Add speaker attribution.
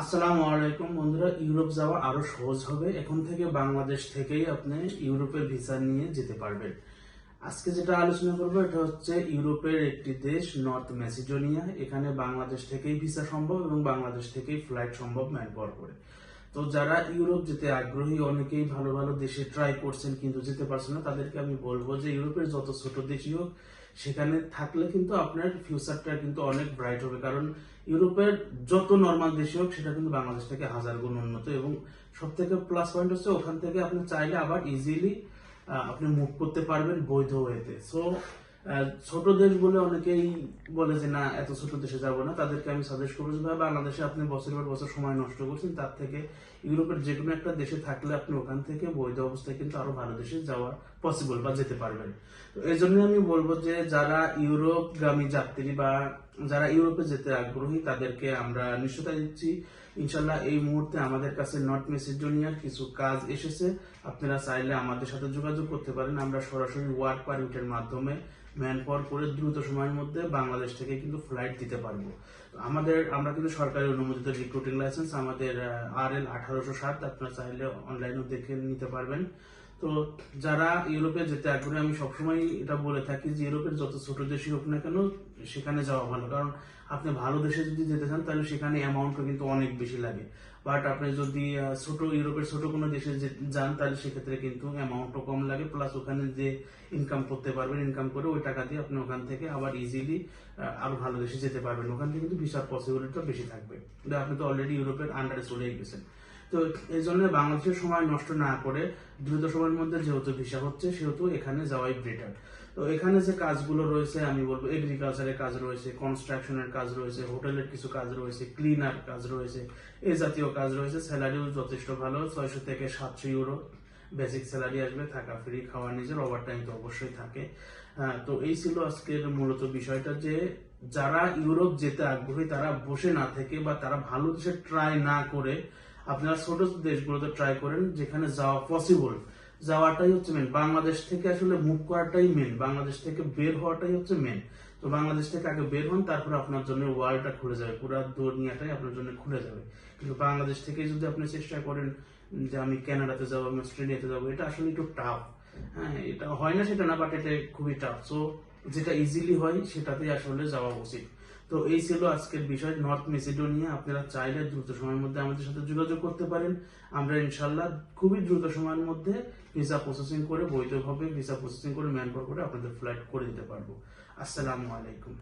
Speaker 1: আসসালামু আলাইকুম বন্ধুরা, ইউরোপ যাওয়া আরও সহজ হবে। এখন থেকে বাংলাদেশ থেকেই আপনি ইউরোপের ভিসা নিয়ে যেতে পারবেন। আজকে যেটা আলোচনা করব, এটা হচ্ছে ইউরোপের একটি দেশ, নর্থ ম্যাসিডোনিয়া। এখানে বাংলাদেশ থেকেই ভিসা সম্ভব এবং বাংলাদেশ থেকেই ফ্লাইট সম্ভব ম্যান করে। তো যারা ইউরোপ যেতে আগ্রহী, অনেকেই ভালো ভালো দেশে ট্রাই করছেন কিন্তু যেতে পারছেন না, তাদেরকে আমি বলব যে ইউরোপের যত ছোট দেশই হোক, সেখানে থাকলে কিন্তু আপনার ফিউচারটা কিন্তু অনেক ব্রাইট হবে। কারণ ইউরোপের যত নর্মাল দেশই হোক, সেটা কিন্তু বাংলাদেশ থেকে হাজার গুণ উন্নত এবং সব থেকে প্লাস পয়েন্ট হচ্ছে ওখান থেকে আপনি চাইলে আবার ইজিলি আপনি মুভ করতে পারবেন বৈধ ওয়েতে সো ছোট দেশ বলে অনেকেই বলে যে, না, এত ছোট দেশে যাব না। তাদেরকে আমি সাজেস্ট করব যে বাংলাদেশে আপনি বছরের পর বছর সময় নষ্ট করছেন। তার থেকে ইউরোপের যে কোনো একটা দেশে থাকলে আপনি ওখান থেকে বৈধ অবস্থায় কিন্তু আরও ভালো দেশে যাওয়া পসিবল বা যেতে পারবেন। তো এই জন্য আমি বলব যে, যারা ইউরোপগামী যাত্রী বা যারা ইউরোপে যেতে আগ্রহী, তাদেরকে আমরা নিশ্চয়তা দিচ্ছি। ইনশাল্লাহ এই মুহূর্তে আমাদের কাছে নর্থ মেসিডোনিয়ার কিছু কাজ এসেছে। আপনারা চাইলে আমাদের সাথে যোগাযোগ করতে পারেন। আমরা সরাসরি ওয়ার্ক পারমিটের মাধ্যমে ম্যান পাওয়ার করে দ্রুত সময়ের মধ্যে বাংলাদেশ থেকে কিন্তু ফ্লাইট দিতে পারব। আমাদের, আমরা কিন্তু সরকারি অনুমোদিত রিক্রুটিং লাইসেন্স আমাদের আর এল আঠারোশো সাত আপনারা চাইলে অনলাইনেও দেখে নিতে পারবেন। তো যারা ইউরোপে যেতে আগ্রহী, আমি সবসময় এটা বলে থাকি যে ইউরোপের যত ছোট দেশই হোক না কেন, সেখানে যাওয়া ভালো। কারণ আপনি ভালো দেশে যদি যেতে চান, তাহলে সেখানে অ্যামাউন্টটা কিন্তু অনেক বেশি লাগে। বাট আপনি যদি ছোট, ইউরোপের ছোট কোনো দেশে যান, তাহলে সেক্ষেত্রে কিন্তু অ্যামাউন্টও কম লাগে। প্লাস ওখানে যে ইনকাম করতে পারবেন ইনকাম করে ওই টাকা দিয়ে আপনি ওখান থেকে আবার ইজিলি আরও ভালো দেশে যেতে পারবেন। ওখান থেকে কিন্তু ভিসার পসিবিলিটিটা বেশি থাকবে। আপনি তো অলরেডি ইউরোপের আন্ডারে চলে গেছেন। তো এই জন্য বাংলাদেশের সময় নষ্ট না করে দ্রুত সময়ের মধ্যে যেহেতু ভিসা হচ্ছে, সেহেতু এখানে যাওয়াই বেটার তো এখানে যে কাজগুলো রয়েছে, আমি বলব এগ্রিকালচারের কাজ রয়েছে কনস্ট্রাকশনের কাজ রয়েছে হোটেলের কিছু কাজ রয়েছে ক্লিনার কাজ রয়েছে, এ জাতীয় কাজ রয়েছে স্যালারিও যথেষ্ট ভালো, ছয়শো থেকে সাতশো ইউরো বেসিক স্যালারি আসবে, থাকা ফ্রি খাওয়া নিজের ওভার টাইম তো অবশ্যই থাকে। তো এই ছিল আজকের মূলত বিষয়টা যে যারা ইউরোপ যেতে আগ্রহী, তারা বসে না থেকে বা তারা ভালো দেশে ট্রাই না করে আপনারা ছোট দেশগুলোতে ট্রাই করেন যেখানে যাওয়া পসিবল যাওয়াটাই হচ্ছে মেন বাংলাদেশ থেকে আসলে মুভ করাটাই মেন বাংলাদেশ থেকে বের হওয়াটাই হচ্ছে মেন তো বাংলাদেশ থেকে আগে বের হন, তারপর আপনার জন্য ওয়ার্ল্ডটা খুলে যাবে। পুরো দুনিয়াটাই আপনার জন্য খুলে যাবে। কিন্তু বাংলাদেশ থেকে যদি আপনি চেষ্টা করেন যে আমি কানাডাতে যাব, আমি অস্ট্রেলিয়াতে যাব, এটা আসলে একটু টাফ হ্যাঁ এটা হয় না সেটা না বাট এটা খুবই টাফ সো যেটা ইজিলি হয়, সেটাতেই আসলে যাওয়া উচিত। তো এই ছিল আজকের বিষয় নর্থ মেসিডোনিয়া আপনারা চাইলে দ্রুত সময়ের মধ্যে আমাদের সাথে যোগাযোগ করতে পারেন। আমরা ইনশাল্লাহ খুবই দ্রুত সময়ের মধ্যে ভিসা প্রসেসিং করে বৈধভাবে ভিসা প্রসেসিং করে ম্যানপার করে আপনাদের ফ্লাইট করে দিতে পারব। আসসালামু আলাইকুম।